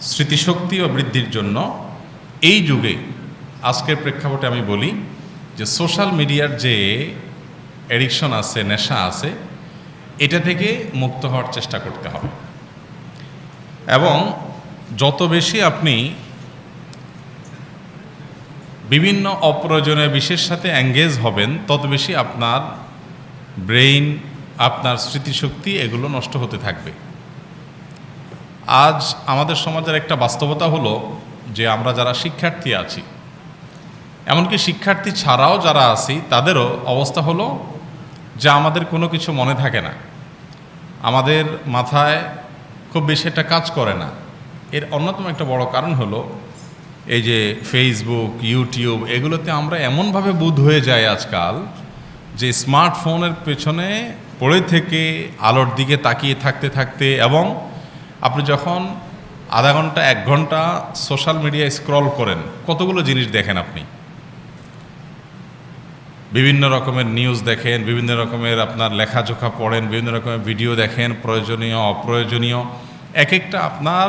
স্মৃতিশক্তি ও বৃদ্ধির জন্য এই যুগে, আজকের প্রেক্ষাপটে আমি বলি যে সোশ্যাল মিডিয়ার যে অ্যাডিকশন আছে, নেশা আছে, এটা থেকে মুক্ত হওয়ার চেষ্টা করতে হবে। এবং যত বেশি আপনি বিভিন্ন অপ্রয়োজনীয় বিষয়ের সাথে অ্যাঙ্গেজ হবেন, তত বেশি আপনার ব্রেইন, আপনার স্মৃতিশক্তি এগুলো নষ্ট হতে থাকবে। আজ আমাদের সমাজের একটা বাস্তবতা হলো যে আমরা যারা শিক্ষার্থী আছি, এমনকি শিক্ষার্থী ছাড়াও যারা আছি, তাদেরও অবস্থা হলো যে আমাদের কোনো কিছু মনে থাকে না। আমাদের মাথায় খুব বেশি একটা কাজ করে না। এর অন্যতম একটা বড় কারণ হলো এই যে ফেসবুক ইউটিউব এগুলোতে আমরা এমনভাবে বুধ হয়ে যাই আজকাল যে স্মার্টফোনের পেছনে পড়ে থেকে আলোর দিকে তাকিয়ে থাকতে থাকতে এবং আপনি যখন আধা ঘণ্টা, এক ঘণ্টা সোশ্যাল মিডিয়ায় স্ক্রল করেন, কতগুলো জিনিস দেখেন আপনি? বিভিন্ন রকমের নিউজ দেখেন, বিভিন্ন রকমের আপনার লেখাজোখা পড়েন, বিভিন্ন রকমের ভিডিও দেখেন, প্রয়োজনীয়, অপ্রয়োজনীয় এক একটা আপনার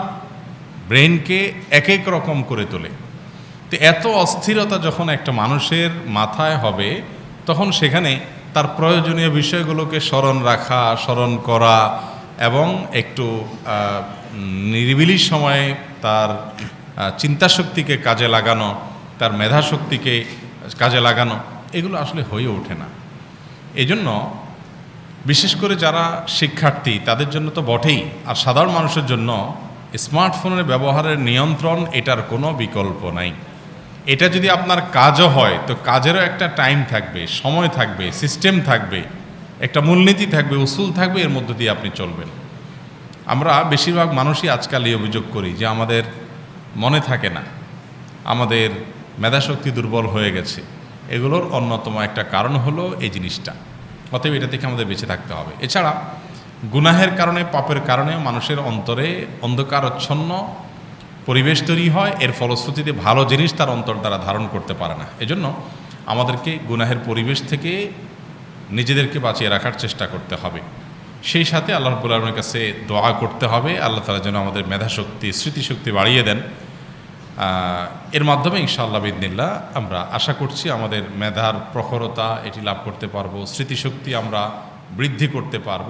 ব্রেনকে এক এক রকম করে তোলে। তো এত অস্থিরতা যখন একটা মানুষের মাথায় হবে, তখন সেখানে তার প্রয়োজনীয় বিষয়গুলোকে স্মরণ রাখা, স্মরণ করা এবং একটু নিরিবিলি সময়ে তার চিন্তাশক্তিকে কাজে লাগানো, তার মেধাশক্তিকে কাজে লাগানো, এগুলো আসলে হয়ে ওঠে না। এজন্য বিশেষ করে যারা শিক্ষার্থী, তাদের জন্য তো বটেই। আর সাধারণ মানুষের জন্য স্মার্টফোনের ব্যবহারের নিয়ন্ত্রণ এটার কোনো বিকল্প নাই। এটা যদি আপনার কাজও হয়, তো কাজেরও একটা টাইম থাকবে, সময় থাকবে সিস্টেম থাকবে। একটা মূলনীতি থাকবে, উসুল থাকবে, এর মধ্য দিয়ে আপনি চলবেন। আমরা বেশিরভাগ মানুষই আজকাল এই অভিযোগ করি যে আমাদের মনে থাকে না, আমাদের মেধাশক্তি দুর্বল হয়ে গেছে। এগুলোর অন্যতম একটা কারণ হলো এই জিনিসটা। অতএব এটা থেকে আমাদের বেঁচে থাকতে হবে। এছাড়া, গুনাহের কারণে, পাপের কারণে মানুষের অন্তরে অন্ধকারচ্ছন্ন পরিবেশ তৈরি হয়, এর ফলশ্রুতিতে ভালো জিনিস তার অন্তর দ্বারা ধারণ করতে পারে না। এজন্য আমাদেরকে গুনাহের পরিবেশ থেকে নিজেদেরকে বাঁচিয়ে রাখার চেষ্টা করতে হবে। সেই সাথে আল্লাহ রব্বুল আলমের কাছে দোয়া করতে হবে। আল্লাহ তালা যেন আমাদের মেধাশক্তি, স্মৃতিশক্তি বাড়িয়ে দেন। এর মাধ্যমে ইনশাআল্লাহ বিদিনিল্লা আমরা আশা করছি আমাদের মেধার প্রখরতা, এটি লাভ করতে পারব। স্মৃতিশক্তি আমরা বৃদ্ধি করতে পারব।